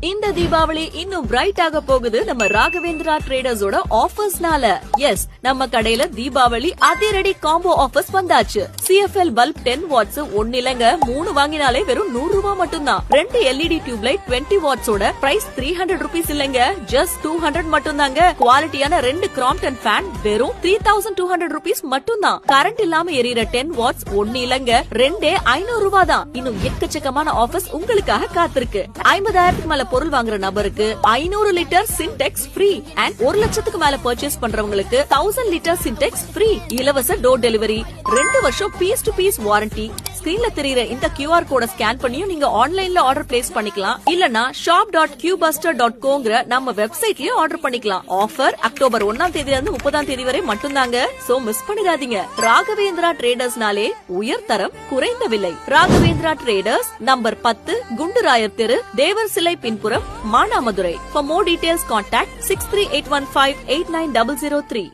இந்த தீபாவளி இன்னும் பிரைட் ஆக போகுது. நம்ம ராகவேந்திரா ட்ரேடர்ஸோட ஆஃபர்ஸ்னால எஸ் நம்ம கடையில தீபாவளி அதிரடி காம்போ ஆஃபர்ஸ் வந்தாச்சு. சிஎஃப்எல் பல்ப் டென் வாட்ஸ் ஒன்னு இல்லங்க. மூணு வாங்கினாலே வெறும் நூறு ரூபாய் மட்டும்தான். ரெண்டு எல்இடி டியூப் லைட் டுவெண்ட்டி வாட்ஸோட பிரைஸ் த்ரீ ஹண்ட்ரட் ருபீஸ் இல்லங்க. ஜஸ்ட் டூ ஹண்ட்ரட் மட்டும் தாங்க குவாலிட்டியான ரெண்டு கிராம்டன் ஃபேன் வெறும் three thousand two hundred rupees மட்டும்தான். கரண்ட் இல்லாம எரியற டென் வாட்ஸ் ஒன்னு இல்லங்க. ரெண்டே ஐநூறு ரூபாய் தான் இன்னும் எக்கச்சக்கமான ஆஃபர்ஸ் உங்களுக்காக காத்திருக்கு. ஐம்பதாயிரத்துக்கு மேல பொருள் வாங்குற நபருக்கு ஐநூறு லிட்டர் சின்டெக்ஸ் ஃப்ரீ அண்ட் ஒரு லட்சத்துக்கு மேல பர்ச்சேஸ் பண்றவங்களுக்கு தௌசண்ட் லிட்டர் சின்டெக்ஸ் ஃப்ரீ இலவச டோர் டெலிவரி ரெண்டு வருஷம் பீஸ் டு பீஸ் வாரண்டி ஸ்கிரீன்ல தெரியுற இந்த கியூஆர் கோட ஸ்கேன் பண்ணியும் நீங்க ஆன்லைன்ல ஆர்டர் பிளேஸ் பண்ணிக்கலாம். இல்லனா ஷாப் டாட் கியூபஸ்டர் டாட் கோங்கிற நம்ம வெப்சைட்லயும் ஆர்டர் பண்ணிக்கலாம். ஆஃபர் அக்டோபர் ஒன்னாம் தேதியில இருந்து முப்பதாம் தேதி வரை மட்டும்தாங்க. சோ மிஸ் பண்ணிடாதீங்க. ராகவேந்திரா ட்ரேடர்ஸ்னாலே உயர்தரம் குறைந்த விலை. ராகவேந்திரா ட்ரேடர்ஸ் நம்பர் பத்து குண்டுராயர் தெரு தேவர் சிலை பின்புறம் Manamadurai. For more details contact six three eight one five eight nine double zero three